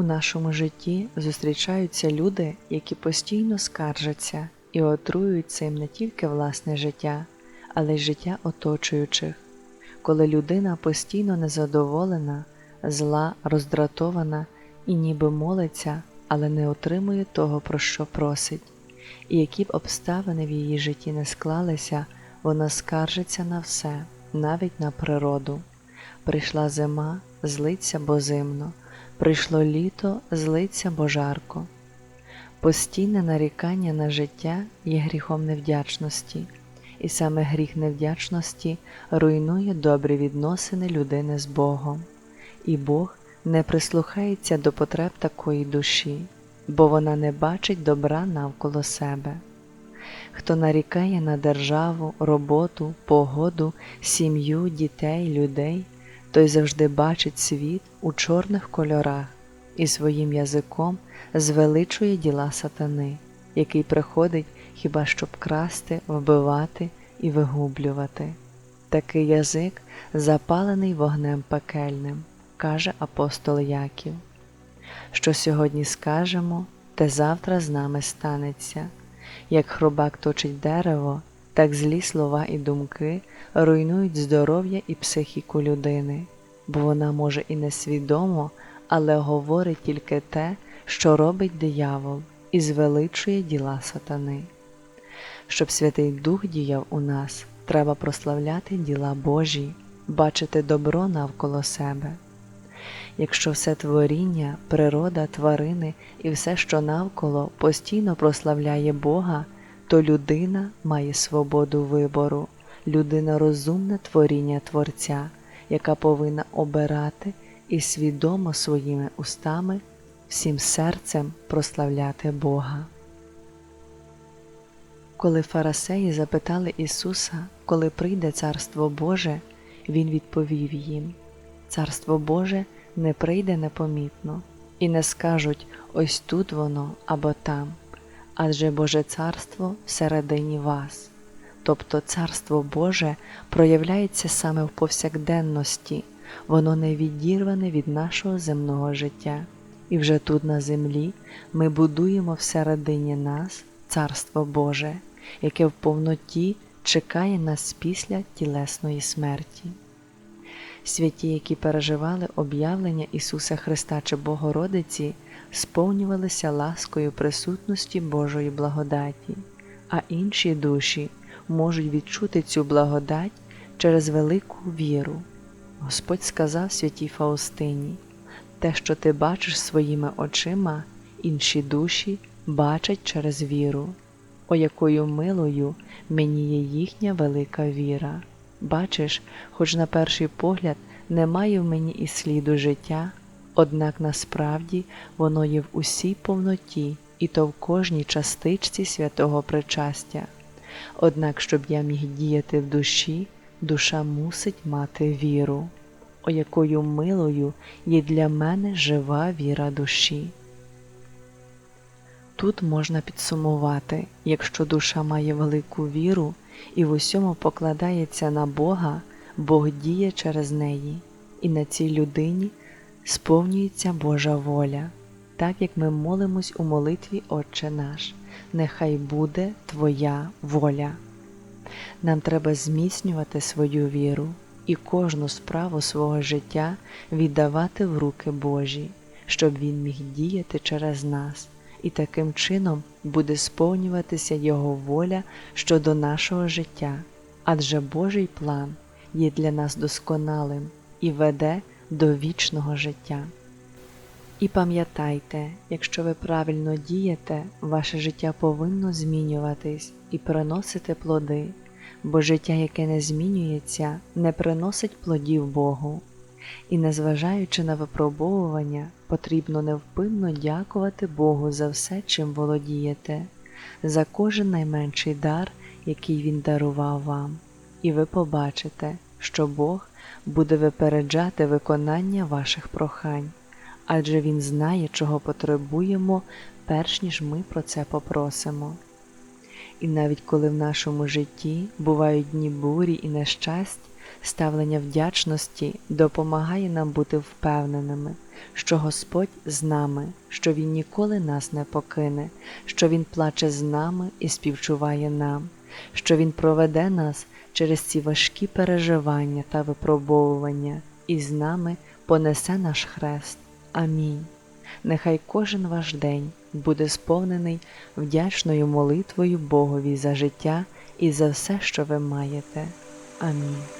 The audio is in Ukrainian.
У нашому житті зустрічаються люди, які постійно скаржаться і отруюють цим не тільки власне життя, але й життя оточуючих. Коли людина постійно незадоволена, зла, роздратована і ніби молиться, але не отримує того, про що просить, і які б обставини в її житті не склалися, вона скаржиться на все, навіть на природу. Прийшла зима, злиться бо зимно, прийшло літо, злиться бо жарко. Постійне нарікання на життя є гріхом невдячності, і саме гріх невдячності руйнує добрі відносини людини з Богом, і Бог не прислухається до потреб такої душі, бо вона не бачить добра навколо себе. Хто нарікає на державу, роботу, погоду, сім'ю, дітей, людей, той завжди бачить світ у чорних кольорах і своїм язиком звеличує діла сатани, який приходить хіба щоб красти, вбивати і вигублювати. Такий язик запалений вогнем пекельним, каже апостол Яків. Що сьогодні скажемо, те завтра з нами станеться. Як хробак точить дерево, так злі слова і думки руйнують здоров'я і психіку людини, бо вона може і несвідомо, але говорить тільки те, що робить диявол, і звеличує діла сатани. Щоб Святий Дух діяв у нас, треба прославляти діла Божі, бачити добро навколо себе. Якщо все творіння, природа, тварини і все, що навколо постійно прославляє Бога, то людина має свободу вибору, людина розумне творіння Творця, яка повинна обирати і свідомо своїми устами всім серцем прославляти Бога. Коли фарисеї запитали Ісуса, коли прийде Царство Боже, Він відповів їм: Царство Боже не прийде непомітно, і не скажуть ось тут воно або там, адже Боже Царство всередині вас. Тобто Царство Боже проявляється саме в повсякденності, воно не відірване від нашого земного життя, і вже тут на землі ми будуємо всередині нас Царство Боже, яке в повноті чекає нас після тілесної смерті. Святі, які переживали об'явлення Ісуса Христа чи Богородиці, сповнювалися ласкою присутності Божої благодаті, а інші душі можуть відчути цю благодать через велику віру. Господь сказав святій Фаустині, те, що ти бачиш своїми очима, інші душі бачать через віру, о якою милою мені є їхня велика віра. Бачиш, хоч на перший погляд немає в мені і сліду життя, однак насправді воно є в усій повноті, і то в кожній частичці святого причастя. Однак, щоб я міг діяти в душі, душа мусить мати віру, о якою милою є для мене жива віра душі. Тут можна підсумувати, якщо душа має велику віру і в усьому покладається на Бога, Бог діє через неї, і на цій людині сповнюється Божа воля, так як ми молимось у молитві Отче наш, нехай буде Твоя воля. Нам треба зміцнювати свою віру і кожну справу свого життя віддавати в руки Божі, щоб Він міг діяти через нас і таким чином буде сповнюватися Його воля щодо нашого життя, адже Божий план є для нас досконалим і веде до вічного життя. І пам'ятайте, якщо ви правильно дієте, ваше життя повинно змінюватись і приносити плоди, бо життя, яке не змінюється, не приносить плодів Богу. І, незважаючи на випробовування, потрібно невпинно дякувати Богу за все, чим володієте, за кожен найменший дар, який Він дарував вам, і ви побачите, що Бог буде випереджати виконання ваших прохань, адже Він знає, чого потребуємо, перш ніж ми про це попросимо. І навіть коли в нашому житті бувають дні бурі і нещасть, Ставлення вдячності допомагає нам бути впевненими, що Господь з нами, що Він ніколи нас не покине, що Він плаче з нами і співчуває нам, що Він проведе нас через ці важкі переживання та випробовування і з нами понесе наш хрест. Амінь. Нехай кожен ваш день буде сповнений вдячною молитвою Богові за життя і за все, що ви маєте. Амінь.